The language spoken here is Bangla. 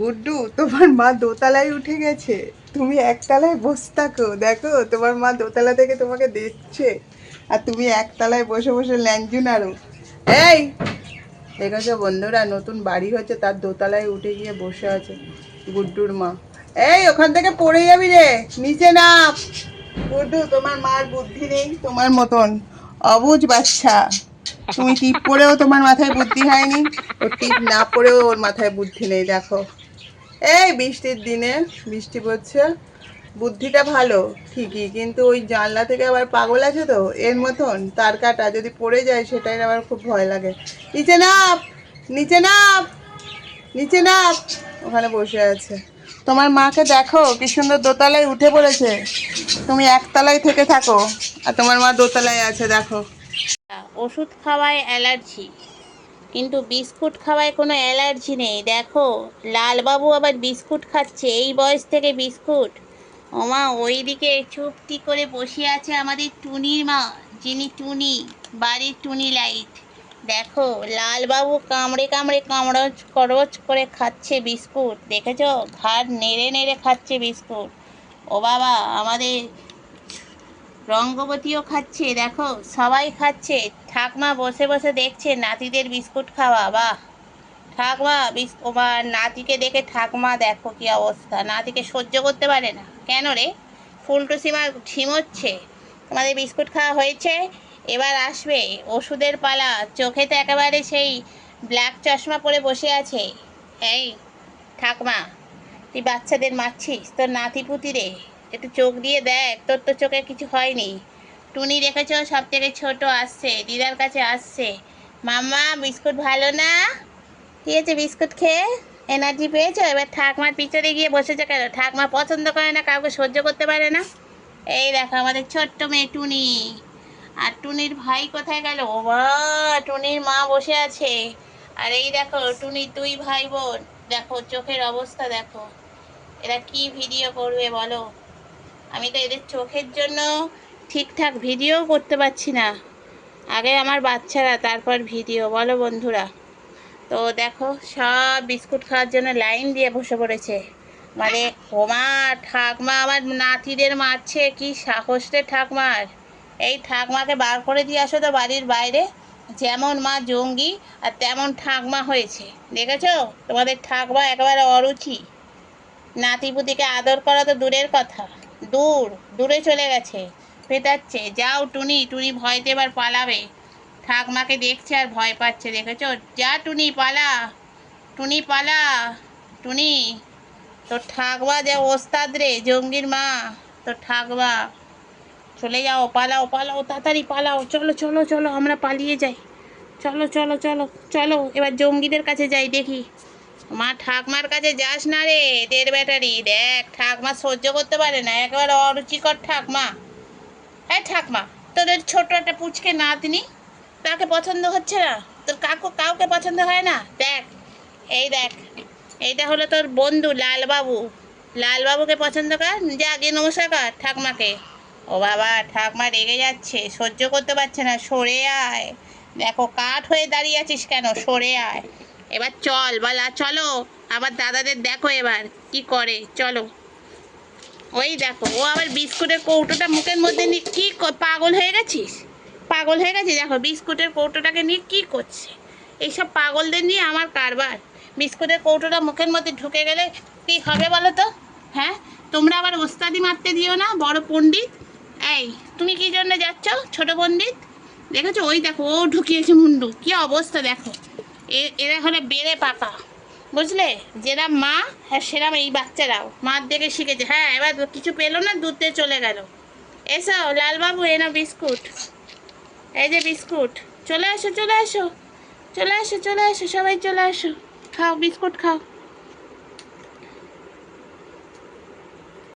গুড্ডু, তোমার মা দোতলায় উঠে গেছে। তুমি একতলায় বসে থাকো, দেখো, তোমার মা দোতলা থেকে তোমাকে দেখছে। আর তুমি একতলায় বসে বসে ল্যাঞ্জু নাড়ো। এই দেখেছ বন্ধুরা, নতুন বাড়ি হচ্ছে, তার দোতলায় উঠে গিয়ে বসে আছে গুড্ডুর মা। এই, ওখান থেকে পড়ে যাবি রে, নিচে নাম। গুড্ডু, তোমার মার বুদ্ধি নেই, তোমার মতন অবুঝ বাচ্চা। তুমি টিপ পরেও তোমার মাথায় বুদ্ধি হয়নি, ও টিপ না পরেও ওর মাথায় বুদ্ধি নেই, দেখো। এই বৃষ্টির দিনে বৃষ্টি পড়ছে। বুদ্ধিটা ভালো, ঠিকই, কিন্তু ওই জানলা থেকে আবার পাগল আছে তো, এর মতন তার কাটা যদি পড়ে যায় সেটাই আবার খুব ভয় লাগে। নিচে নাপ নিচে নাপ নিচে নাপ, ওখানে বসে আছে। তোমার মাকে দেখো, কি সুন্দর দোতলায় উঠে পড়েছে। তুমি একতলায় থেকে থাকো, আর তোমার মা দোতলায় আছে, দেখো। ওষুধ খাওয়ায় অ্যালার্জি। কিন্তু বিস্কুট খাওয়ায় কোনো অ্যালার্জি নেই। দেখো, লালবাবু আবার বিস্কুট খাচ্ছে, এই বয়স থেকে বিস্কুট। ওমা, ওইদিকে চুপটি করে বসে আছে আমাদের টুনির মা, যিনি টুনি, বাড়ির টুনি লাইট। দেখো, লালবাবু কামড়ে কামড়ে কামড়চ করচ করে খাচ্ছে বিস্কুট। দেখেছ? ঘাড় নেড়ে নেড়ে খাচ্ছে বিস্কুট। ও বাবা, আমাদের রঙ্গবতীও খাচ্ছে, দেখো, সবাই খাচ্ছে। ঠাকমা বসে বসে দেখছে নাতিদের বিস্কুট খাওয়া, বাহ। ঠাকমা ওমা নাতিকে দেখে ঠাকমা, দেখো কি অবস্থা। নাতিকে সহ্য করতে পারে না। কেন রে? ফুলটু সীমা ঝিমোচ্ছে তোমাদের বিস্কুট খাওয়া হয়েছে, এবার আসবে। ওষুধের পালা, চোখে তো একেবারে সেই ব্ল্যাক চশমা পরে বসে আছে। এই, ঠাকমা, তুই বাচ্চাদের মারছিস? তোর নাতি পুতি রে। একটু চোখ দিয়ে দেখ, তোর তো চোখে কিছু হয়নি। টুনি রেখেছ সব থেকে ছোট আসছে, দিদার কাছে আসছে। মামা বিস্কুট ভালো না? ঠিক আছে বিস্কুট খেয়ে? এনার্জি পেয়েছ? এবার ঠাকমার পিছনে গিয়ে বসেছে কেন? ঠাকমা পছন্দ করে না, কাউকে সহ্য করতে পারে না। এই দেখো আমাদের ছোট্ট মেয়ে টুনি। আর টুনির ভাই কোথায় গেল? ও টুনির মা বসে আছে। আর এই দেখো, টুনির দুই ভাই বোন। দেখো, চোখের অবস্থা দেখো। এরা কি ভিডিও করবে বলো? আমি তো এদের চোখের জন্য ঠিকঠাক ভিডিও করতে পারছি না। আগে আমার বাচ্চারা, তারপর ভিডিও। বলো বন্ধুরা। তো দেখো, সব বিস্কুট খাওয়ার জন্য লাইন দিয়ে বসে পড়েছে। মানে ওমা, ঠাকমা, আমার নাতিদের মারছে। কি সাহস রে ঠাকমার। এই ঠাকমাকে বার করে দিয়ে আসো তো বাড়ির বাইরে। যেমন মা জঙ্গি আর তেমন ঠাকমা হয়েছে। দেখেছ? তোমাদের ঠাকমা একেবারে অরুচি। নাতিপুতিকে আদর করা তো দূরের কথা। দূর, দূরে চলে গেছে। পেটাচ্ছে যাও টুনি টুনি ভয়তে এবার পালাবে। ঠাকমাকে দেখছে আর ভয় পাচ্ছে, দেখেছ? যা টুনি, পালা। টুনি পালা। টুনি, তোর ঠাকমা যে ওস্তাদ রে, জঙ্গির মা, তোর ঠাকমা। চলে যাও, পালাও পালাও, তাড়াতাড়ি পালাও। চলো চলো চলো, আমরা পালিয়ে যাই। চলো চলো চলো চলো, এবার জঙ্গিদের কাছে যাই, দেখি। মা ঠাকমার কাছে যাস না রে দেড় ব্যাটারি। দেখ, ঠাকমা সহ্য করতে পারে না, একেবারে অরুচিকর ঠাকমা। হ্যাঁ ঠাকমা, তোদের ছোট একটা পুচকে নাতনি, তাকে পছন্দ হচ্ছে না? তোর কাকু কাউকে পছন্দ হয় না? দেখ, এই দেখ, এইটা হলো তোর বন্ধু লালবাবু। লালবাবুকে পছন্দ কর, যা আগে নমস্কার কর ঠাকমাকে। ও বাবা, ঠাকমা রেগে যাচ্ছে, সহ্য করতে পারছে না, সরে আয়। দেখো, কাঠ হয়ে দাঁড়িয়ে আছিস কেন? সরে আয়। এবার চল বলা, চলো। আবার দাদাদের দেখো এবার, কি করে, চলো। ওই দেখো, ও আবার বিস্কুটের কৌটোটা মুখের মধ্যে নিয়ে কি পাগল হয়ে গেছিস? পাগল হয়ে গেছিস? দেখো, বিস্কুটের কৌটোটাকে নিয়ে কি করছে? এইসব পাগলদের নিয়ে আমার কারবার। বিস্কুটের কৌটোটা মুখের মধ্যে ঢুকে গেলে কি হবে বলো তো? হ্যাঁ? তোমরা আবার ওস্তাদি মারতে দিও না, বড় পণ্ডিত? এই, তুমি কি জন্য যাচ্ছ, ছোট পণ্ডিত? দেখেছ? ওই দেখো, ও ঢুকিয়েছে মুন্ডু। কি অবস্থা দেখো। এরা হলে বেড়ে পাকা বুঝলে? যেরাম মা হ্যাঁ সেরাম এই বাচ্চারাও। মার দেখে শিখেছে। হ্যাঁ এবার কিছু পেল না, দুধে চলে গেল। এসো, লালবাবু, এনো বিস্কুট। এই যে বিস্কুট। চলে আসো চলে আসো চলে আসো চলে আসো সবাই চলে আসো খাও, বিস্কুট খাও।